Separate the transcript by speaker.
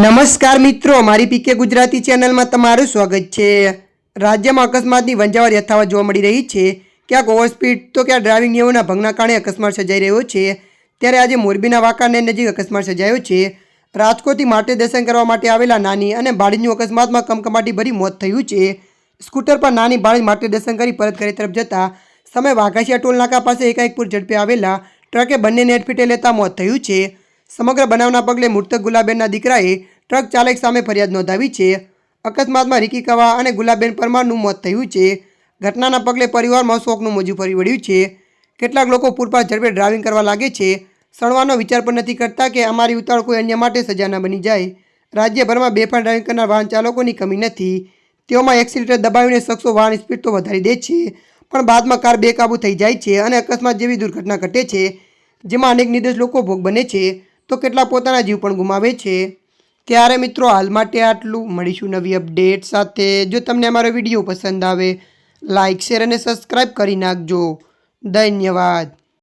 Speaker 1: નમસ્કાર મિત્રો, મારી પીકે ગુજરાતી ચેનલમાં તમારું સ્વાગત છે. રાજ્યમાં અકસ્માતની વંજાવર યથાવત જોવા મળી રહી છે. ક્યાંક ઓવરસ્પીડ, તો ક્યાં ડ્રાઇવિંગ નિયમોના ભંગના કારણે અકસ્માત સર્જાઈ રહ્યો છે. ત્યારે આજે મોરબીના વાંકાને નજીક અકસ્માત સર્જાયો છે. રાજકોટથી માટે દર્શન કરવા માટે આવેલા નાની અને ભાડીનું અકસ્માતમાં કમકમાટી ભરી મોત થયું છે. સ્કૂટર પર નાની ભાડી માટે દર્શન કરી પરત ઘરે તરફ જતા સમય વાઘાસિયા ટોલ નાકા પાસે એકાએકપુર ઝડપે આવેલા ટ્રકે બંનેને અડફીટે લેતા મોત થયું છે. સમગ્ર બનાવના પગલે મૃતક ગુલાબેનના દીકરાએ ટ્રક ચાલક સામે ફરિયાદ નોંધાવી છે. અકસ્માતમાં રિકી કવા અને ગુલાબેન પરમારનું મોત થયું છે. ઘટનાના પગલે પરિવારમાં શોકનું મોજું ફરી વળ્યું છે. કેટલાક લોકો પૂરપાસ ઝડપે ડ્રાઇવિંગ કરવા લાગે છે. સણવાનો વિચાર પણ નથી કરતા કે અમારી ઉતાવળ કોઈ અન્ય માટે સજા ન બની જાય. રાજ્યભરમાં બેફામ ડ્રાઇવિંગ કરનાર વાહન ચાલકોની કમી નથી. તેઓમાં એક્સિલેટર દબાવીને શખ્સો વાહન સ્પીડ તો વધારી દે છે, પણ બાદમાં કાર બેકાબુ થઈ જાય છે અને અકસ્માત જેવી દુર્ઘટના ઘટે છે, જેમાં અનેક નિર્દોષ લોકો ભોગ બને છે. તો કેટલા પોતાના જીવ પણ ગુમાવે છે? ત્યારે મિત્રો, હાલ માટે આટલું. મળીશું નવી અપડેટ સાથે. જો તમને અમારો વીડિયો પસંદ આવે લાઇક શેર અને સબસ્ક્રાઈબ કરી નાખજો. ધન્યવાદ.